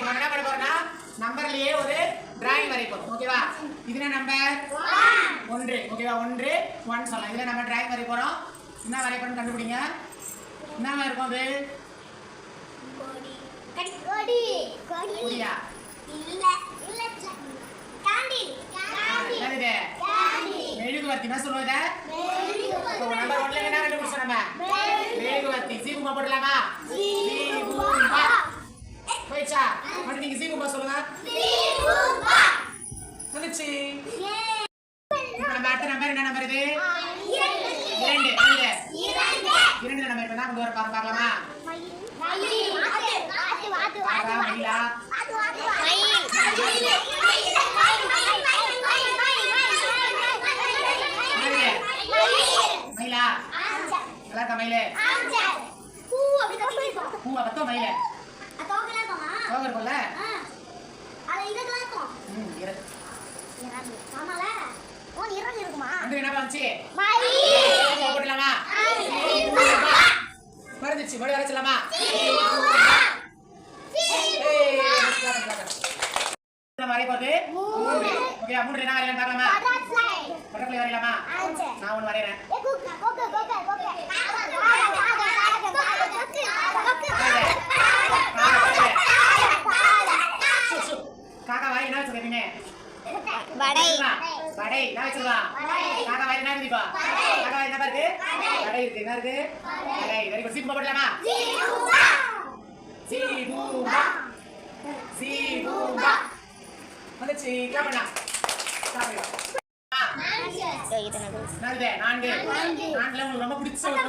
இப்போ நம்ம என்ன பண்ண போறோம்னா நம்பர்லயே ஒரு டிராயிங் வரைய போறோம். ஓகேவா இது என்ன நம்பர் ஒன்று. ஓகேவா ஒன்று ஒன் சொல்லலாம். இதுல நம்ம டிராயிங் வரைய போறோம். என்ன வரைய போறோம் கண்டுபிடிங்க. என்ன இருக்கும் அது? கொடி. புரியா இல்ல. இல்ல காண்டி. காண்டி. என்னது மெழுகுவர்த்தி. என்ன சொல்லுவது இப்போ நம்பர் ஒன்ல என்ன கண்டுபிடிச்சோம் நம்ம? மெழுகுவர்த்தி. சீகுமா போடலாமா சீகுமா போயிடுச்சா? மட்டும் நீங்க சீகுமா சொல்லுங்க. வந்துச்சு இப்போ நம்ம அடுத்த நம்பர் என்ன நம்பர் இது? இரண்டு என்னது? இரண்டு நம்பர் இப்ப தான் கொண்டு வர பார்க்கலாமா? மயிலா என்னது? மயிலா. நல்லா இருக்கா மயிலே? பூவா பத்தோ மயில. சோகம் இருக்கும்ல? ம் இரு. வந்து என்ன பண்ணுச்சு? போடலாமா மறந்துச்சு மறுபடியும் வரைச்சலாமா வரைய போகுது ஓகே மூணு. என்ன வரையலாம் பார்க்கலாமா? பட்டர்ஃப்ளை. வரையலாமா? நான் ஒன்று வரைகிறேன் காக்கா வாய் என்ன வச்சிருக்கீங்க வடை. வடை. என்ன வச்சிருக்கா? காக்கா வாய் என்ன இருக்குப்பா காக்கா வாய் என்ன இருக்கு வடை இருக்கு. என்ன இருக்கு? வடை. வெரி குட் சீப்பு போடலாமா? வந்துச்சு கிளாப் பண்ணலாம் கிளாப் பண்ணலாம் என்னது நான்கு. நான்குல உங்களுக்கு ரொம்ப பிடிச்ச ஒரு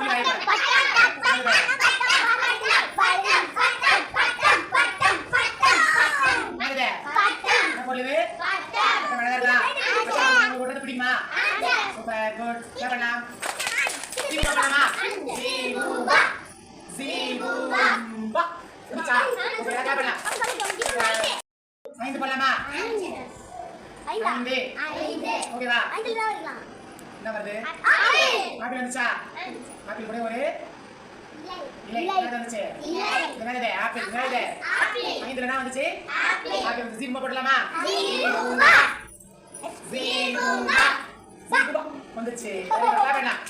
விடுறது பிடிக்குமா சூப்பர் குட். கிளாப் பண்ணலாம் சீபு பண்ணலாமா சீபூபா சீபூபா வந்துச்சா ஓகே கிளாப் பண்ணலாம் ஐந்து பண்ணலாமா ஐந்து. ஓகேவா? என்ன வருது? ஆப்பிள் வந்துச்சா? ஆப்பிள் கூட ஒரு. என்ன வந்துச்சு. என்னது ஆப்பிள். என்னது ஐந்துல என்ன வந்துச்சு. ஆப்பிள். வந்து சீமா போடலாமா வந்துச்சு. வேண்டாம்.